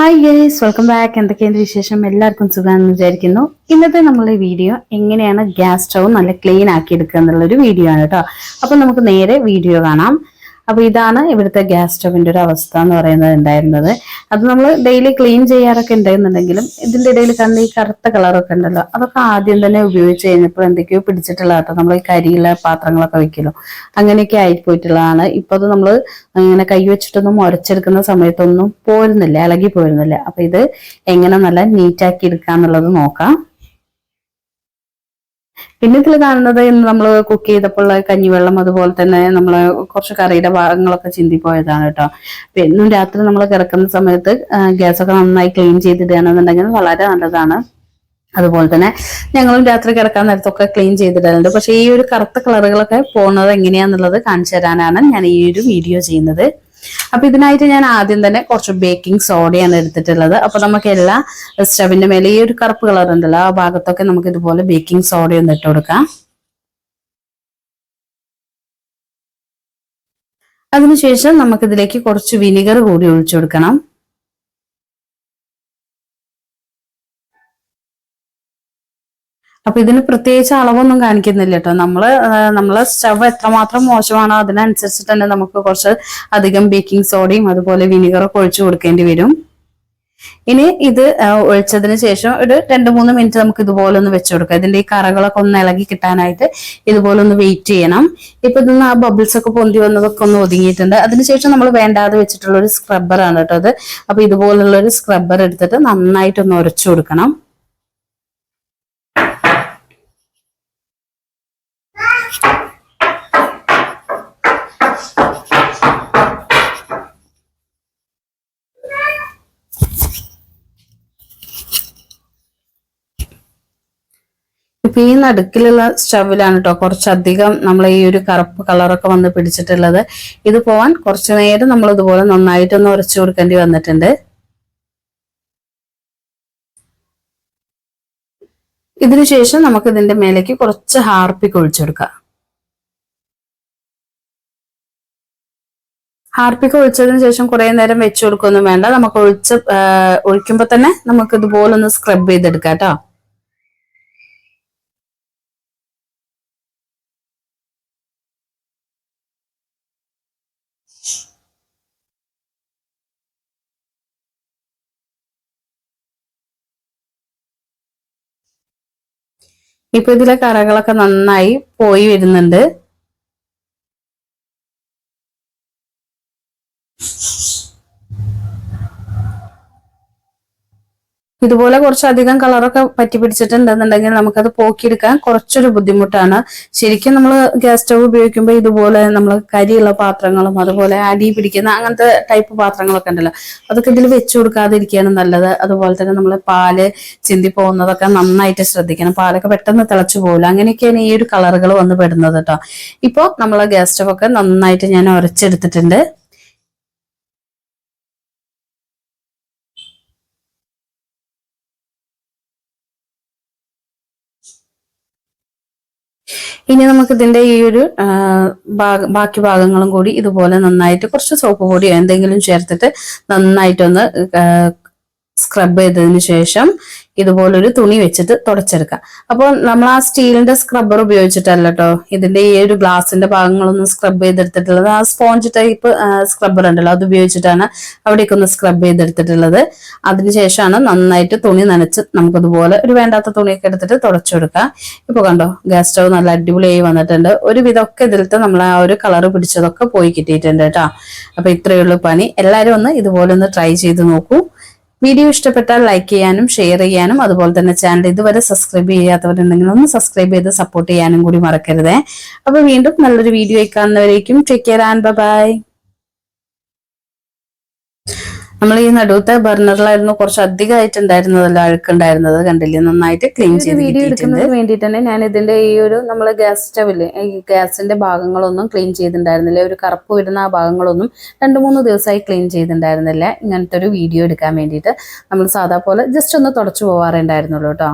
Hi guys welcome back എന്തൊക്കെയാണ് വിശേഷം? എല്ലാവർക്കും സുഖമാണെന്ന് വിചാരിക്കുന്നു. ഇന്നത്തെ നമ്മളെ വീഡിയോ എങ്ങനെയാണ് ഗ്യാസ് സ്റ്റൗ നല്ല ക്ലീൻ ആക്കി എടുക്കുക എന്നുള്ളൊരു വീഡിയോ ആണ് കേട്ടോ. അപ്പൊ നമുക്ക് നേരെ വീഡിയോ കാണാം. അപ്പൊ ഇതാണ് ഇവിടുത്തെ ഗ്യാസ് സ്റ്റോവിന്റെ ഒരു അവസ്ഥ എന്ന് പറയുന്നത് ഉണ്ടായിരുന്നത് അത് നമ്മൾ ഡെയിലി ക്ലീൻ ചെയ്യാറൊക്കെ ഉണ്ടായിരുന്നുണ്ടെങ്കിലും ഇതിന്റെ ഇടയിൽ കണ്ട ഈ കറുത്ത കളറൊക്കെ ഉണ്ടല്ലോ അതൊക്കെ ആദ്യം തന്നെ ഉപയോഗിച്ച് കഴിഞ്ഞപ്പോൾ എന്തൊക്കെയോ പിടിച്ചിട്ടുള്ള കേട്ടോ. നമ്മൾ ഈ കരിയിലെ പാത്രങ്ങളൊക്കെ വെക്കലോ അങ്ങനെയൊക്കെ ആയിപ്പോയിട്ടുള്ളതാണ്. ഇപ്പൊ അത് നമ്മൾ ഇങ്ങനെ കൈ വെച്ചിട്ടൊന്നും ഉരച്ചെടുക്കുന്ന സമയത്തൊന്നും പോരുന്നില്ല ഇളകി പോരുന്നില്ല. അപ്പൊ ഇത് എങ്ങനെ നല്ല നീറ്റാക്കി എടുക്കാന്നുള്ളത് നോക്കാം. പിന്നെ ഇതിൽ കാണുന്നത് ഇന്ന് നമ്മൾ കുക്ക് ചെയ്തപ്പോൾ കഞ്ഞിവെള്ളം അതുപോലെ തന്നെ നമ്മൾ കുറച്ച് കറിയുടെ ഭാഗങ്ങളൊക്കെ ചിന്തിപ്പോയതാണ് കേട്ടോ. അപ്പൊ എന്നും രാത്രി നമ്മൾ കിടക്കുന്ന സമയത്ത് ഗ്യാസൊക്കെ നന്നായി ക്ലീൻ ചെയ്തിടുകയാണെന്നുണ്ടെങ്കിൽ വളരെ നല്ലതാണ്. അതുപോലെ തന്നെ ഞങ്ങളും രാത്രി കിടക്കാൻ നേരത്തൊക്കെ ക്ലീൻ ചെയ്തിടാറുണ്ട് പക്ഷേ ഈ ഒരു കറുത്ത കളറുകളൊക്കെ പോകുന്നത് എങ്ങനെയാന്നുള്ളത് കാണിച്ചു തരാനാണ് ഞാൻ ഈ ഒരു വീഡിയോ ചെയ്യുന്നത്. അപ്പൊ ഇതിനായിട്ട് ഞാൻ ആദ്യം തന്നെ കുറച്ച് ബേക്കിംഗ് സോഡയാണ് എടുത്തിട്ടുള്ളത്. അപ്പൊ നമുക്ക് എല്ലാ സ്റ്റവിന്റെ മേലെ ഈ ഒരു കറുപ്പ് കളർ ഉണ്ടല്ലോ ആ ഭാഗത്തൊക്കെ നമുക്ക് ഇതുപോലെ ബേക്കിംഗ് സോഡ ഒന്ന് ഇട്ട് കൊടുക്കാം. അതിനുശേഷം നമുക്കിതിലേക്ക് കുറച്ച് വിനിഗർ കൂടി ഒഴിച്ചു കൊടുക്കണം. അപ്പൊ ഇതിന് പ്രത്യേകിച്ച് അളവൊന്നും കാണിക്കുന്നില്ല കേട്ടോ. നമ്മൾ നമ്മളെ സ്റ്റവ് എത്രമാത്രം മോശമാണോ അതിനനുസരിച്ച് തന്നെ നമുക്ക് കുറച്ച് അധികം ബേക്കിംഗ് സോഡയും അതുപോലെ വിനിഗറൊക്കെ ഒഴിച്ചു കൊടുക്കേണ്ടി വരും. ഇനി ഇത് ഒഴിച്ചതിന് ശേഷം ഒരു രണ്ട് മൂന്ന് മിനിറ്റ് നമുക്ക് ഇതുപോലെ ഒന്ന് വെച്ചു കൊടുക്കാം. ഇതിന്റെ ഈ കറകളൊക്കെ ഒന്ന് ഇളകി കിട്ടാനായിട്ട് ഇതുപോലെ ഒന്ന് വെയിറ്റ് ചെയ്യണം. ഇപ്പൊ ഇതൊന്ന് ആ ബബിൾസ് ഒക്കെ പൊന്തി വന്നതൊക്കെ ഒന്ന് ഒതുങ്ങിയിട്ടുണ്ട്. അതിനുശേഷം നമ്മൾ വേണ്ടാതെ വെച്ചിട്ടുള്ള ഒരു സ്ക്രബ്ബറാണ് കേട്ടോ അത്. അപ്പൊ ഇതുപോലുള്ള ഒരു സ്ക്രബ്ബർ എടുത്തിട്ട് നന്നായിട്ടൊന്ന് ഉരച്ചു കൊടുക്കണം. ഇപ്പൊ ഈ നടുക്കിലുള്ള സ്റ്റവിലാണ് കേട്ടോ കുറച്ചധികം നമ്മൾ ഈ ഒരു കറുപ്പ് കളറൊക്കെ വന്ന് പിടിച്ചിട്ടുള്ളത്. ഇത് പോവാൻ കുറച്ചു നേരം നമ്മൾ ഇതുപോലെ നന്നായിട്ടൊന്ന് ഉരച്ചു കൊടുക്കേണ്ടി വന്നിട്ടുണ്ട്. ഇതിനുശേഷം നമുക്ക് ഇതിന്റെ മേലേക്ക് കുറച്ച് ഹാർപ്പിക്ക് ഒഴിച്ചു കൊടുക്കാം. ഹാർപ്പിക്ക് ഒഴിച്ചതിന് ശേഷം കുറെ നേരം വെച്ചു കൊടുക്കൊന്നും വേണ്ട. നമുക്ക് ഒഴിച്ച് ഒഴിക്കുമ്പോൾ തന്നെ നമുക്ക് ഇതുപോലെ ഒന്ന് സ്ക്രബ് ചെയ്തെടുക്കാം കേട്ടോ ഇപ്പൊ ഇതിലെ കറകളൊക്കെ നന്നായി പോയി വരുന്നുണ്ട്. ഇതുപോലെ കുറച്ചധികം കളറൊക്കെ പറ്റി പിടിച്ചിട്ടുണ്ടെന്നുണ്ടെങ്കിൽ നമുക്കത് പോക്കിയെടുക്കാൻ കുറച്ചൊരു ബുദ്ധിമുട്ടാണ്. ശരിക്കും നമ്മൾ ഗ്യാസ് സ്റ്റവ് ഉപയോഗിക്കുമ്പോൾ ഇതുപോലെ നമ്മൾ കരിയുള്ള പാത്രങ്ങളും അതുപോലെ അടി പിടിക്കുന്ന അങ്ങനത്തെ ടൈപ്പ് പാത്രങ്ങളൊക്കെ ഉണ്ടല്ലോ അതൊക്കെ ഇതിൽ വെച്ചു കൊടുക്കാതിരിക്കുകയാണ് നല്ലത്. അതുപോലെ തന്നെ നമ്മൾ പാൽ ചിന്തി പോകുന്നതൊക്കെ നന്നായിട്ട് ശ്രദ്ധിക്കണം. പാലൊക്കെ പെട്ടെന്ന് തിളച്ചു പോകില്ല അങ്ങനെയൊക്കെയാണ് ഈ ഒരു കളറുകൾ വന്ന് പെടുന്നത് കേട്ടോ ഇപ്പോൾ നമ്മൾ ഗ്യാസ് സ്റ്റവ് ഒക്കെ നന്നായിട്ട് ഞാൻ ഉരച്ചെടുത്തിട്ടുണ്ട്. ഇനി നമുക്ക് ഇതിന്റെ ഈ ഒരു ബാക്കി ഭാഗങ്ങളും കൂടി ഇതുപോലെ നന്നായിട്ട് കുറച്ച് സോപ്പ് പൊടിയോ എന്തെങ്കിലും ചേർത്തിട്ട് നന്നായിട്ടൊന്ന് സ്ക്രബ് ചെയ്തതിന് ശേഷം ഇതുപോലൊരു തുണി വെച്ചിട്ട് തുടച്ചെടുക്കാം അപ്പോൾ നമ്മൾ ആ സ്റ്റീലിന്റെ സ്ക്രബ്ബർ ഉപയോഗിച്ചിട്ടല്ല കേട്ടോ ഇതിന്റെ ഈ ഒരു ഗ്ലാസിന്റെ ഭാഗങ്ങളൊന്നും സ്ക്രബ് ചെയ്തെടുത്തിട്ടുള്ളത്. ആ സ്പോഞ്ച് ടൈപ്പ് സ്ക്രബ്ബർ ഉണ്ടല്ലോ. അത് ഉപയോഗിച്ചിട്ടാണ് അവിടേക്ക് ഒന്ന് സ്ക്രബ് ചെയ്തെടുത്തിട്ടുള്ളത്. അതിനുശേഷമാണ് നന്നായിട്ട് തുണി നനച്ച് നമുക്കതുപോലെ ഒരു വേണ്ടാത്ത തുണിയൊക്കെ എടുത്തിട്ട് തുടച്ചെടുക്കാം ഇപ്പൊ കണ്ടോ ഗ്യാസ് സ്റ്റവ് നല്ല അടിപൊളിയായി വന്നിട്ടുണ്ട്. ഒരു വിധമൊക്കെ ഇതിലത്തെ നമ്മൾ ആ ഒരു കളർ പിടിച്ചതൊക്കെ പോയി കിട്ടിയിട്ടുണ്ട് കേട്ടോ. അപ്പൊ ഇത്രയുള്ള പണി. എല്ലാവരും ഒന്ന് ഇതുപോലെ ഒന്ന് ട്രൈ ചെയ്ത് നോക്കൂ. വീഡിയോ ഇഷ്ടപ്പെട്ടാൽ ലൈക്ക് ചെയ്യാനും ഷെയർ ചെയ്യാനും അതുപോലെ തന്നെ ചാനൽ ഇതുവരെ സബ്സ്ക്രൈബ് ചെയ്യാത്തവരുണ്ടെങ്കിൽ ഒന്ന് സബ്സ്ക്രൈബ് ചെയ്ത് സപ്പോർട്ട് ചെയ്യാനും കൂടി മറക്കരുതേ. അപ്പൊ വീണ്ടും നല്ലൊരു വീഡിയോ കാണുന്നവരേക്കും ടേക്ക് കെയർ ആൻഡ് ബൈ നമ്മൾ ഈ നടുവത്തെ ബർണറിലായിരുന്നു കുറച്ച് അധികമായിട്ടുണ്ടായിരുന്നതല്ലോ അഴുക്കുണ്ടായിരുന്നത്. കണ്ടില്ലേ? നന്നായിട്ട് ക്ലീൻ ചെയ്ത് വീഡിയോ എടുക്കുന്നതിന് വേണ്ടിയിട്ട് തന്നെ ഞാൻ ഇതിന്റെ ഈ ഒരു നമ്മൾ ഗ്യാസ് സ്റ്റവിൽ ഈ ഗ്യാസിന്റെ ഭാഗങ്ങളൊന്നും ക്ലീൻ ചെയ്തിട്ടുണ്ടായിരുന്നില്ല. ഒരു കറുപ്പ് വരുന്ന ആ ഭാഗങ്ങളൊന്നും രണ്ട് മൂന്ന് ദിവസമായി ക്ലീൻ ചെയ്തിട്ടുണ്ടായിരുന്നില്ല. ഇങ്ങനത്തെ ഒരു വീഡിയോ എടുക്കാൻ വേണ്ടിയിട്ട് നമ്മൾ സാധാ പോലെ ജസ്റ്റ് ഒന്ന് തുടച്ചു പോവാറുണ്ടായിരുന്നുള്ളൂ കേട്ടോ